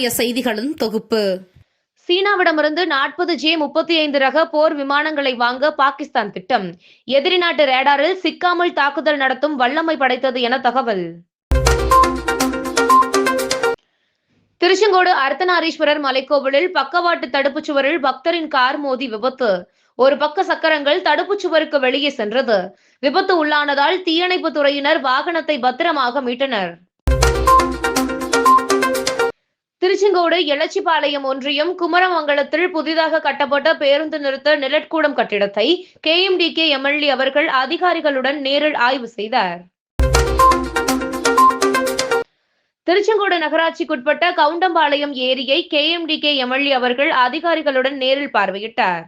இன்றைய செய்திகளின் தொகுப்பு. சீனாவிடமிருந்து நாற்பது ஜே முப்பத்தி ஐந்து ரக போர் விமானங்களை வாங்க பாகிஸ்தான் திட்டம். எதிரி நாட்டு ரேடாரில் சிக்காமல் தாக்குதல் நடத்தும் வல்லமை படைத்தது என தகவல். திருச்செங்கோடு அர்த்தநாரீஸ்வரர் மலைக்கோவிலில் பக்கவாட்டு தடுப்புச் சுவரில் பக்தரின் கார் மோதி விபத்து. ஒரு பக்க சக்கரங்கள் தடுப்புச் சுவருக்கு வெளியே சென்றது. விபத்து உள்ளானதால் தீயணைப்பு துறையினர் வாகனத்தை பத்திரமாக மீட்டனர். திருச்செங்கோடு எலச்சிபாளையம் ஒன்றியம் குமரமங்கலத்தில் புதிதாக கட்டப்பட்ட பேருந்து நிறுத்த நிலட்கூடம் கட்டிடத்தை கேஎம்டிகே எம்எல்ஏ அவர்கள் அதிகாரிகளுடன் நேரில் ஆய்வு செய்தார். திருச்செங்கோடு நகராட்சிக்குட்பட்ட கவுண்டம்பாளையம் ஏரியை கே எம்டிகே எம்எல்ஏ அவர்கள் அதிகாரிகளுடன் நேரில் பார்வையிட்டார்.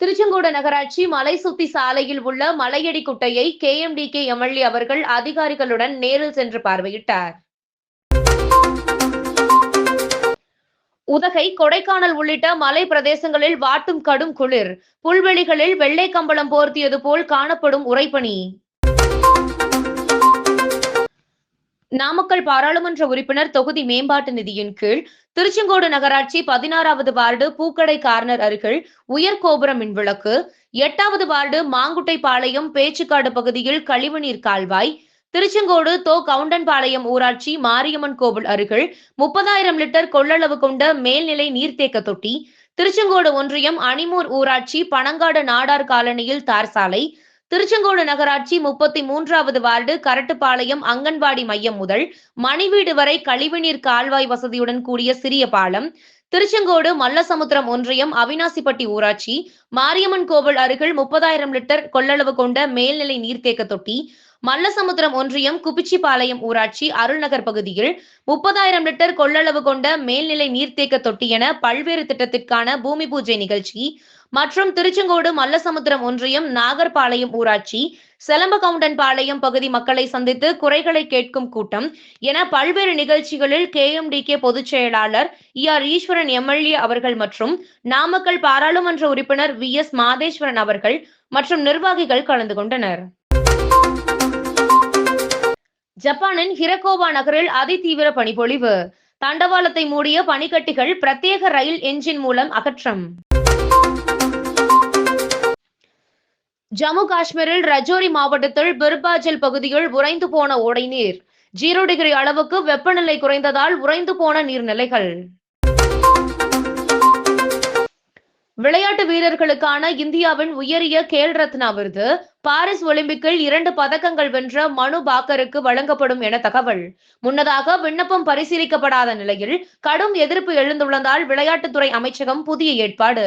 திருச்செங்கோடு நகராட்சி மலை சுத்தி சாலையில் உள்ள மலையடி குட்டையை கே எம்டிகே எம்எல்ஏ அவர்கள் அதிகாரிகளுடன் நேரில் சென்று பார்வையிட்டார். உதகை கொடைக்கானல் உள்ளிட்ட மலை பிரதேசங்களில் வாட்டும் கடும் குளிர். புல்வெளிகளில் வெள்ளை கம்பளம் போர்த்தியது போல் காணப்படும் உறைபனி. நாமக்கல் பாராளுமன்ற உறுப்பினர் தொகுதி மேம்பாட்டு நிதியின் கீழ் திருச்செங்கோடு நகராட்சி பதினாறாவது வார்டு பூக்கடை கார்னர் அருகில் உயர் கோபுரம் மின்விளக்கு எட்டாவது வார்டு மாங்குட்டை பாளையம் பேச்சுக்காடு பகுதியில் கழிவுநீர் கால்வாய் திருச்செங்கோடு தோ கவுண்டன்பாளையம் ஊராட்சி மாரியம்மன் கோவில் அருகில் முப்பதாயிரம் லிட்டர் கொள்ளளவு கொண்ட மேல்நிலை நீர்த்தேக்க தொட்டி திருச்செங்கோடு ஒன்றியம் அணிமூர் ஊராட்சி பனங்காடு நாடார் காலனியில் தார் சாலை திருச்செங்கோடு நகராட்சி முப்பத்தி மூன்றாவது வார்டு கரட்டுப்பாளையம் அங்கன்வாடி மையம் முதல் மணிவீடு வரை கழிவுநீர் கால்வாய் வசதியுடன் கூடிய சிறிய பாலம் திருச்செங்கோடு மல்லசமுத்திரம் ஒன்றியம் அவினாசிப்பட்டி ஊராட்சி மாரியம்மன் கோவில் அருகில் முப்பதாயிரம் லிட்டர் கொள்ளளவு கொண்ட மேல்நிலை நீர்த்தேக்க தொட்டி மல்லசமுத்திரம் ஒன்றியம் குபிச்சிபாளையம் ஊராட்சி அருள்நகர் பகுதியில் முப்பதாயிரம் லிட்டர் கொள்ளளவு கொண்ட மேல்நிலை நீர்த்தேக்க தொட்டி என பல்வேறு திட்டத்திற்கான பூமி பூஜை நிகழ்ச்சி மற்றும் திருச்செங்கோடு மல்லசமுத்திரம் ஒன்றியம் நாகர்பாளையம் ஊராட்சி செலம்பகவுண்டன் பாளையம் பகுதி மக்களை சந்தித்து குறைகளை கேட்கும் கூட்டம். என பல்வேறு நிகழ்ச்சிகளில் கேஎம்டிகே பொதுச் செயலாளர் இ ஆர் ஈஸ்வரன் எம்எல்ஏ அவர்கள் மற்றும் நாமக்கல் பாராளுமன்ற உறுப்பினர் வி எஸ் மாதேஸ்வரன் அவர்கள் மற்றும் நிர்வாகிகள் கலந்து கொண்டனர். ஜப்பானின் ஹிரகோவா நகரில் அதிதீவிர பனிப்பொழிவு. தண்டவாளத்தை மூடிய பனிக்கட்டிகள் பிரத்யேக ரயில் என்ஜின் மூலம் அகற்றம். ஜம்மு காஷ்மீரில் ரஜோரி மாவட்டத்தில் பிர்பாஜல் பகுதியில் உறைந்து போன ஓடை நீர் ஜீரோ டிகிரி அளவுக்கு வெப்பநிலை குறைந்ததால் உறைந்து போன நீர்நிலைகள். விளையாட்டு வீரர்களுக்கான இந்தியாவின் உயரிய கேல் ரத்னா விருது. பாரிஸ் ஒலிம்பிக்கில் இரண்டு பதக்கங்கள் வென்ற மனு பாக்கருக்கு வழங்கப்படும் என தகவல். முன்னதாக விண்ணப்பம் பரிசீலிக்கப்படாத நிலையில் கடும் எதிர்ப்பு எழுந்துள்ளதால் விளையாட்டுத்துறை அமைச்சகம் புதிய ஏற்பாடு.